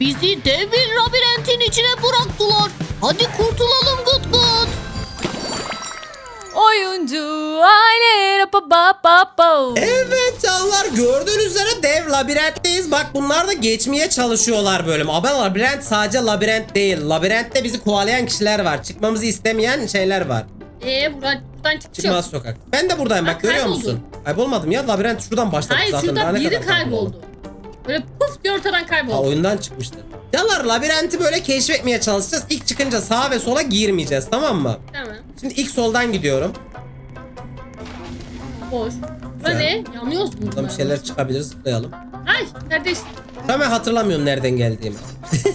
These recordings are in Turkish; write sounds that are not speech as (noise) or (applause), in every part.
Bizi dev bir labirentin içine bıraktılar. Hadi kurtulalım Gut Gut. Oyuncu aile pa pa pa pa. Evet canlar gördüğünüz üzere dev labirentteyiz. Bak bunlar da geçmeye çalışıyorlar bölüm. Ama labirent sadece labirent değil. Labirentte bizi kovalayan kişiler var. Çıkmamızı istemeyen şeyler var. Ee buradan, buradan çıkacağız. Çıkmaz sokak. Ben de buradayım Ha, bak görüyor kayboldun. musun? Kaybolmadım ya labirent şuradan başladı Hayır zaten. Daha şurada ne biri kadar kaybolalım? kayboldu. Böyle diye ortadan Ha, kayboldu. oyundan çıkmıştır. Canlar labirenti böyle keşfetmeye çalışacağız. İlk çıkınca sağa ve sola girmeyeceğiz tamam mı? Tamam. Şimdi ilk soldan gidiyorum. Boş. Bura Güzel. ne? Yanıyoruz mu? Buradan bir şeyler çıkabilir zıplayalım. Ay kardeş. Hemen hatırlamıyorum nereden geldiğimi.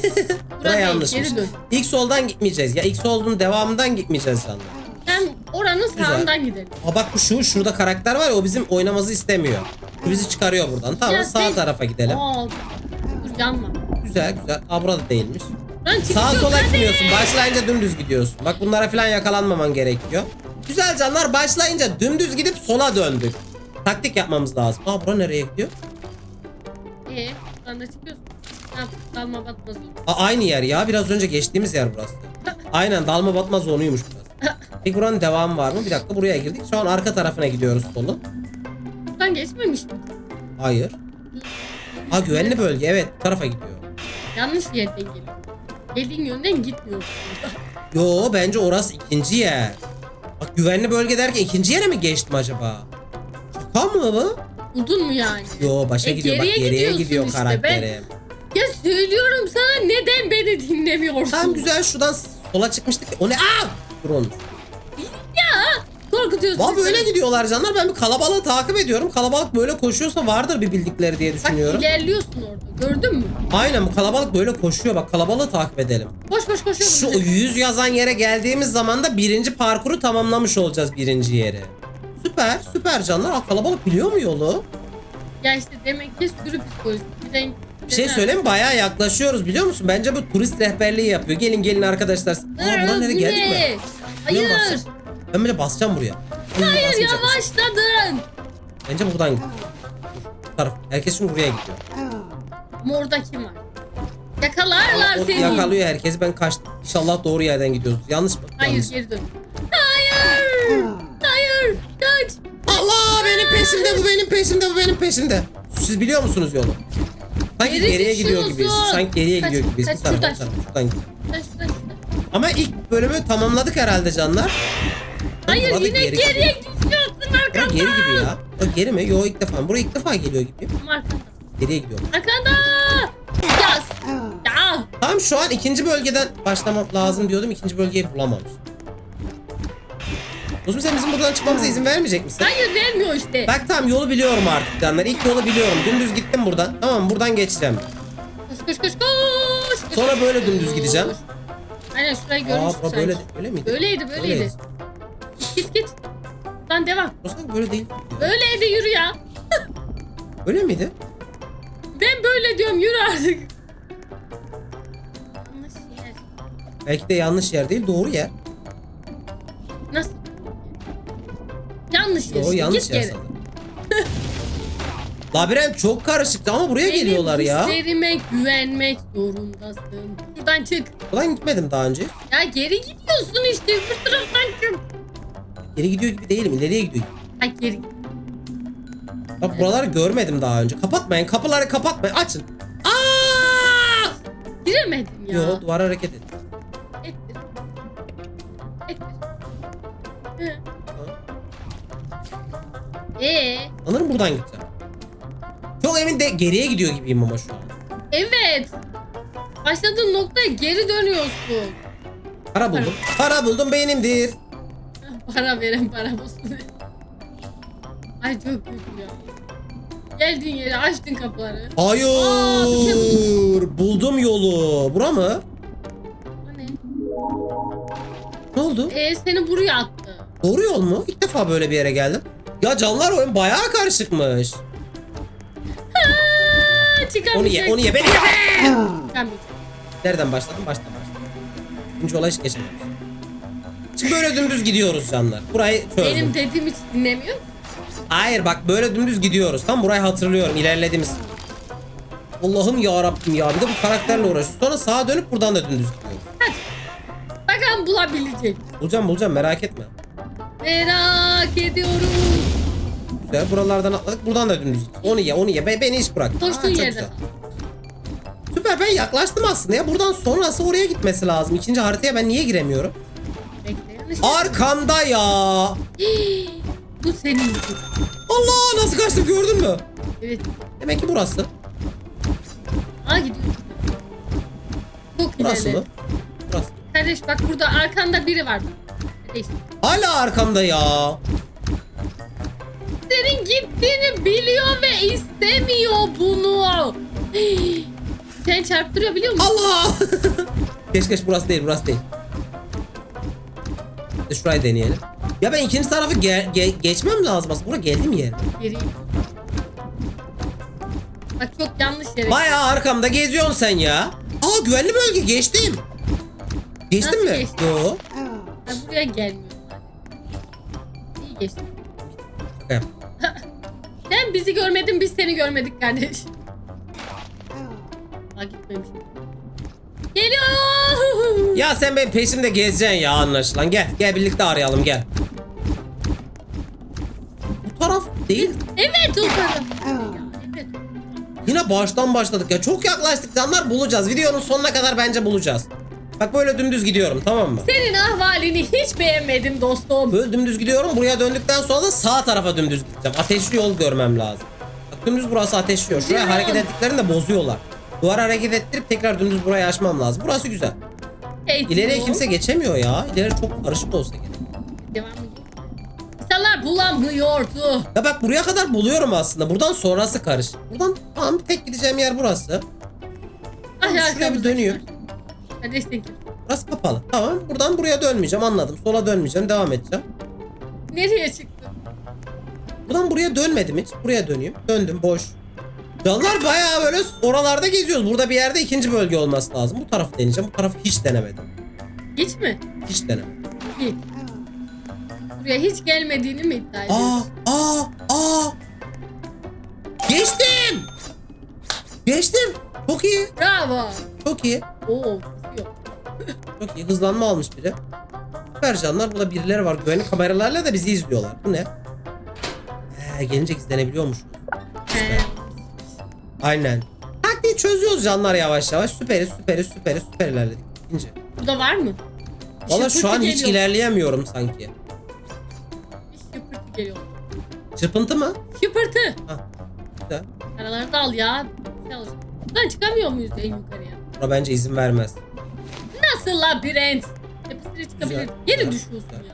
(laughs) Bura yanlışmış. Geri dön. İlk soldan gitmeyeceğiz. Ya ilk solun devamından gitmeyeceğiz canlar. Sen oranın Güzel. sağından gidelim. Aa bak bu şu şurada karakter var ya o bizim oynamamızı istemiyor. Bu bizi çıkarıyor buradan. Tamam Ya sağ sen- tarafa gidelim. Aa, dur yanma. Güzel güzel. Aa burada değilmiş. Lan Sağa sola hadi. gitmiyorsun. Başlayınca dümdüz gidiyorsun. Bak bunlara falan yakalanmaman gerekiyor. Güzel canlar başlayınca dümdüz gidip sola döndük. Taktik yapmamız lazım. Aa bura nereye gidiyor? Ee, buradan da çıkıyorsun. Yap? Dalma batmaz olur. Aa, aynı yer ya. Biraz önce geçtiğimiz yer burası. (laughs) Aynen dalma batma zonuymuş burası. Peki buranın devamı var mı? Bir dakika buraya girdik. Şu an arka tarafına gidiyoruz solun. Buradan geçmemiş mi? Hayır. Aa güvenli bölge. Evet bu tarafa gidiyor. Yanlış yerden geliyor. Geldiğin yönden gitmiyorsun. (laughs) Yo bence orası ikinci yer. Bak güvenli bölge derken ikinci yere mi geçtim acaba? Şaka mı bu? Buldun mu yani? Yo başa E, gidiyor bak geriye gidiyor işte, karakterim. Ya söylüyorum sana neden beni dinlemiyorsun? Tamam güzel şuradan sola çıkmıştık. O ne? Aa! Dur onu. Korkutuyorsun. Böyle seni. gidiyorlar canlar. Ben bir kalabalığı takip ediyorum. Kalabalık böyle koşuyorsa vardır bir bildikleri diye Bak düşünüyorum. ilerliyorsun orada. Gördün mü? Aynen bu kalabalık böyle koşuyor. Bak kalabalığı takip edelim. Boş boş koşuyor. Şu. 100 yazan yere geldiğimiz zaman da birinci parkuru tamamlamış olacağız birinci yeri. Süper süper canlar. Aa, kalabalık biliyor mu yolu? Ya işte demek ki sürü psikolojisi. Renk. Bir şey söyleyeyim mi? Bayağı yaklaşıyoruz biliyor musun? Bence bu turist rehberliği yapıyor. Gelin gelin arkadaşlar. Aa buradan nereye geldik mi? Hayır. Ben böyle basacağım buraya. Ay, Hayır yavaşladın. Bence buradan. Bu taraf. Herkes şimdi buraya gidiyor. Ama orada kim var? Yakalarlar O seni. yakalıyor herkesi. Ben kaçtım. İnşallah doğru yerden gidiyoruz. Yanlış mı? Hayır Yanlış. geri dön. Hayır. Hayır. Kaç. Allah benim peşimde bu benim peşimde bu benim peşimde. Siz biliyor musunuz yolu? Sanki Geri geriye gidiyor düşüyorsun. gibiyiz. Sanki geriye Kaç, gidiyor gibiyiz. kaç, Bu tarafa, şuradan. bu tarafa, şuradan gidiyor. Kaç, kaç, kaç. Ama ilk bölümü tamamladık herhalde canlar. Hayır Burada yine geri geriye gidiyor. düşüyorsun Ya geri gibi ya. O geri mi? Yo ilk defa. Buraya ilk defa geliyor gibi. Arkanda. Geriye gidiyor. Arkanda. Yaz. Ya. Tam şu an ikinci bölgeden başlamak lazım diyordum. İkinci bölgeyi bulamamış. Uzun sen bizim buradan çıkmamıza izin vermeyecek misin? Hayır vermiyor işte. Bak tamam yolu biliyorum artık canlar. İlk yolu biliyorum. Dümdüz gittim buradan. Tamam buradan geçeceğim. Koş koş koş koş. koş. Sonra böyle dümdüz gideceğim. Aynen şurayı Aa görmüştük bura sanki. böyle, böyle miydi? Böyleydi böyleydi. Git git. Buradan devam. O sanki böyle değil. Böyleydi yürü ya. Öyle miydi? Ben böyle diyorum yürü artık. Yanlış yer. Belki de yanlış yer değil doğru yer. Nasıl? Yanlış yer işte. yanlış Git yer geri. Labirent çok karışıktı ama buraya Benim geliyorlar ya. hislerime güvenmek zorundasın. Buradan çık. Buradan gitmedim daha önce. Ya geri gidiyorsun işte. Bu taraftan çık. Geri gidiyor gibi değilim. ileriye gidiyor. Ay geri. Bak buraları görmedim daha önce. Kapatmayın. Kapıları kapatmayın. Açın. Aa! Giremedin ya. Yo duvar hareket et. Ettir. Ettir. Hı. Ee, Sanırım buradan gideceğim. Çok emin de geriye gidiyor gibiyim ama şu an. evet. Başladığın noktaya geri dönüyorsun. Para buldum. Para buldum benimdir. Para veren para bulsun. Ay çok kötü ya. Geldiğin yere açtın kapıları. Hayır. Aa, bir şey Buldum yolu. Bura mı? O ne? Ne oldu? Ee, seni buraya attı. Doğru yol mu? İlk defa böyle bir yere geldim. Ya canlar oyun bayağı karışıkmış. Çıkamayacak. Onu ye, onu ye, beni ye. Çıkamayacak. Nereden başladım? Baştan başladım. İkinci olay hiç geçemedim. Şimdi böyle dümdüz gidiyoruz canlar. Burayı çözdüm. Benim dediğimi hiç dinlemiyor. Hayır bak böyle dümdüz gidiyoruz. Tam burayı hatırlıyorum. ilerlediğimiz. Allah'ım ya Rabbim ya. Bir de bu karakterle uğraşıyor. Sonra sağa dönüp buradan da dümdüz gidiyor. Bakalım bulabilecek. Bulacağım bulacağım merak etme. Merak ediyorum. Güzel buralardan atladık. Buradan da dümdüz. Onu ye onu ye. Be, beni hiç bırak. Aa, Koştuğun çok yerde güzel. Süper ben yaklaştım aslında ya. Buradan sonrası oraya gitmesi lazım. İkinci haritaya ben niye giremiyorum? Arkamda ya. (gasps) Bu senin. Allah nasıl kaçtım gördün mü? Evet. Demek ki burası. Aa gidiyorsun. Çok Burası mı? Burası. Kardeş bak burada arkanda biri var. Kardeş. Hala arkamda ya. Senin gittiğini biliyor ve istemiyor bunu. (gasps) Sen çarptırıyor biliyor musun? Allah! (laughs) geç geç burası değil burası değil. Şurayı deneyelim. Ya ben ikinci tarafı ge- ge- geçmem lazım aslında. Buraya geldim yer. Geri. Bak çok yanlış yere. Bayağı arkamda geziyorsun sen ya. Aa güvenli bölge geçtim. Geçtim Nasıl mi? geçtin? Yo. Ben buraya gelmiyorum. İyi geçti. Şaka (laughs) yap. Sen bizi görmedin biz seni görmedik kardeş. Aa gitmemiş. Geliyor. Ya sen benim peşimde gezeceksin ya anlaşılan. Gel gel birlikte arayalım gel. Bu taraf değil. Evet o taraf. Evet. Yine baştan başladık ya. Çok yaklaştık canlar bulacağız. Videonun sonuna kadar bence bulacağız. Bak böyle dümdüz gidiyorum tamam mı? Senin ahvalini hiç beğenmedim dostum. Böyle dümdüz gidiyorum. Buraya döndükten sonra da sağ tarafa dümdüz gideceğim. Ateşli yol görmem lazım. Bak dümdüz burası ateşliyor. Şuraya Civan. hareket ettiklerinde bozuyorlar. Duvar hareket ettirip tekrar dümdüz burayı açmam lazım. Burası güzel. Hey, İleriye Timo. kimse geçemiyor ya. İleri çok karışık olsa gerek. Devam. İnsanlar bulamıyordu. Ya bak buraya kadar buluyorum aslında. Buradan sonrası karışık. Buradan tamam tek gideceğim yer burası. Ay, Şuraya bir dönüyor. sen kim? Burası kapalı. Tamam buradan buraya dönmeyeceğim anladım. Sola dönmeyeceğim devam edeceğim. Nereye çıktın? Buradan buraya dönmedim hiç. Buraya döneyim. Döndüm boş. Canlar bayağı böyle oralarda geziyoruz. Burada bir yerde ikinci bölge olması lazım. Bu tarafı deneyeceğim. Bu tarafı hiç denemedim. Hiç mi? Hiç denemedim. Hiç. Buraya hiç gelmediğini mi iddia Aa, ediyorsun? aa, aa. Geçtim. Geçtim. Çok iyi. Bravo. Çok iyi. Oo, yok. (laughs) Çok iyi. Hızlanma almış biri. Süper canlar. Burada birileri var. Güvenlik kameralarla da bizi izliyorlar. Bu ne? He, gelince gizlenebiliyormuş. Aynen. Taktiği çözüyoruz canlar yavaş yavaş. Süperiz, süperiz, süperiz, süper ilerledik. İnce. Burada var mı? Valla şu an Şıpırtı hiç geliyor. ilerleyemiyorum sanki. Bir Şıpırtı geliyor. Çırpıntı mı? Şıpırtı. Güzel. Araları da al ya. Şey alır. Buradan çıkamıyor muyuz en yukarıya? Buna bence izin vermez. Nasıl labirent? Çıkabilir. Güzel, Geri güzel, düşüyorsun ya.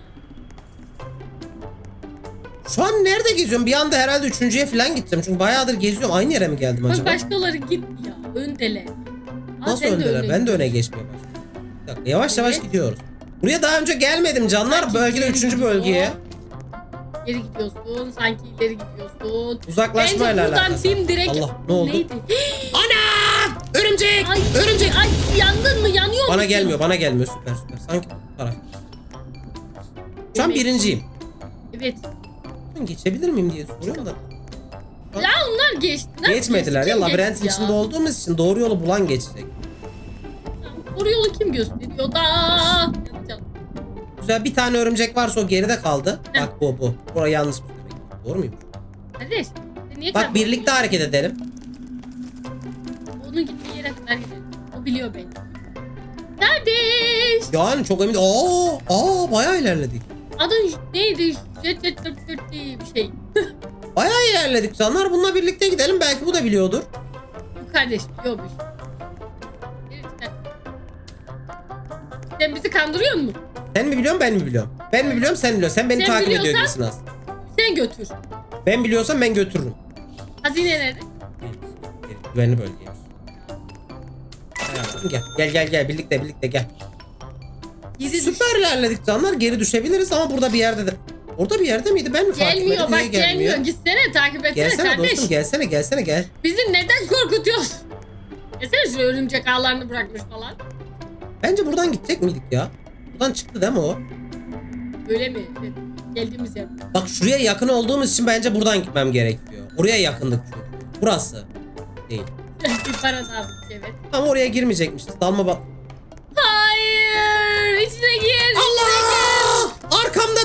Şu an nerede geziyorum? Bir anda herhalde üçüncüye falan gideceğim. Çünkü bayağıdır geziyorum. Aynı yere mi geldim Bak acaba? başkaları git ya. Öndeler. Aa, Nasıl öndeler? Ben de öne geçmeye başladım. Bir dakika, yavaş yavaş Evet. gidiyoruz. Buraya daha önce gelmedim canlar. Sanki Bölgede üçüncü gidiyor. bölgeye. Geri gidiyorsun. Sanki ileri gidiyorsun. Uzaklaşmayla Bence buradan alakası. dim direkt... Allah, ne oldu? Neydi? (gasps) Ana! Örümcek! Ay, Örümcek! Ay yandın mı? Yanıyor Bana musun? gelmiyor, bana gelmiyor. Süper süper. Sanki bu taraf. Şu an birinciyim. Evet. Ben geçebilir miyim diye soruyorum da. Ya onlar geçti. Nasıl Geçmediler geçti? ya. Labirentin içinde olduğumuz için doğru yolu bulan geçecek. Doğru yolu kim gösteriyor da? Güzel bir tane örümcek varsa o geride kaldı. Heh. Bak bu bu. Burası yanlış bir demek. Doğru muyum? Kardeş. Niye Bak birlikte hareket edelim. Onun gittiği yere kadar gidelim. O biliyor beni. Kardeş. Yani çok emin. Aa, aa bayağı ilerledik. Adın neydi? Jet jet jet jet diye bir şey. Bayağı ilerledik canlar. Bununla birlikte gidelim. Belki bu da biliyordur. Bu kardeş biliyormuş. Sen bizi kandırıyor musun? Sen mi biliyorsun ben mi biliyorum? Ben mi biliyorum sen biliyorsun. Sen beni Sen takip ediyor biliyorsan- az. Sen götür. Ben biliyorsam ben götürürüm. Hazine nerede? Güvenli. Hayatım gel. Gel gel gel birlikte birlikte gel. Gizli düş- Süper ilerledik canlar. Geri düşebiliriz ama burada bir yerde de. Orada bir yerde miydi? Ben mi fark Gelmiyor etmedim? bak Niye gelmiyor. Gitsene takip etsene Gelsene kardeş. dostum gelsene gelsene gel. Bizi neden korkutuyorsun? Gelsene şu örümcek ağlarını bırakmış falan. Bence buradan gidecek miydik ya? Buradan çıktı değil mi o? Öyle mi? Evet. Geldiğimiz yer. Bak şuraya yakın olduğumuz için bence buradan gitmem gerekiyor. Oraya yakındık çünkü. Burası. Değil. (laughs) bir para daha evet. Ama oraya girmeyecekmişiz. Dalma bak.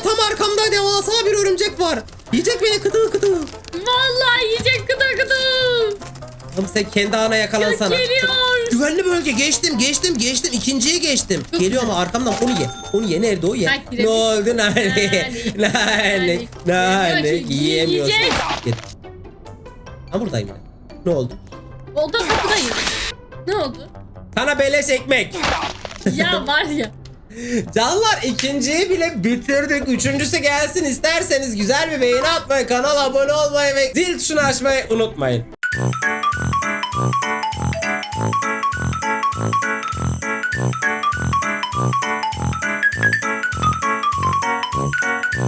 Tam arkamda devasa bir örümcek var. Yiyecek beni kıtı kıtı. Vallahi yiyecek kıtır kıtır. Oğlum sen kendi ana yakalansana. Geliyor. Güvenli bölge geçtim geçtim geçtim ikinciye geçtim. Geliyor ama arkamdan onu ye. Onu ye nerede o ye. Ne oldu nane? Nane. Nane. Nane. Yiyemiyorsun. Yiyecek. Git. Ha buradayım ben. Ne oldu? O da kapıdayız. Ne oldu? Sana beleş ekmek. Ya var ya. Canlar ikinciyi bile bitirdik. Üçüncüsü gelsin isterseniz güzel bir beğeni atmayı, kanala abone olmayı ve zil tuşunu açmayı unutmayın.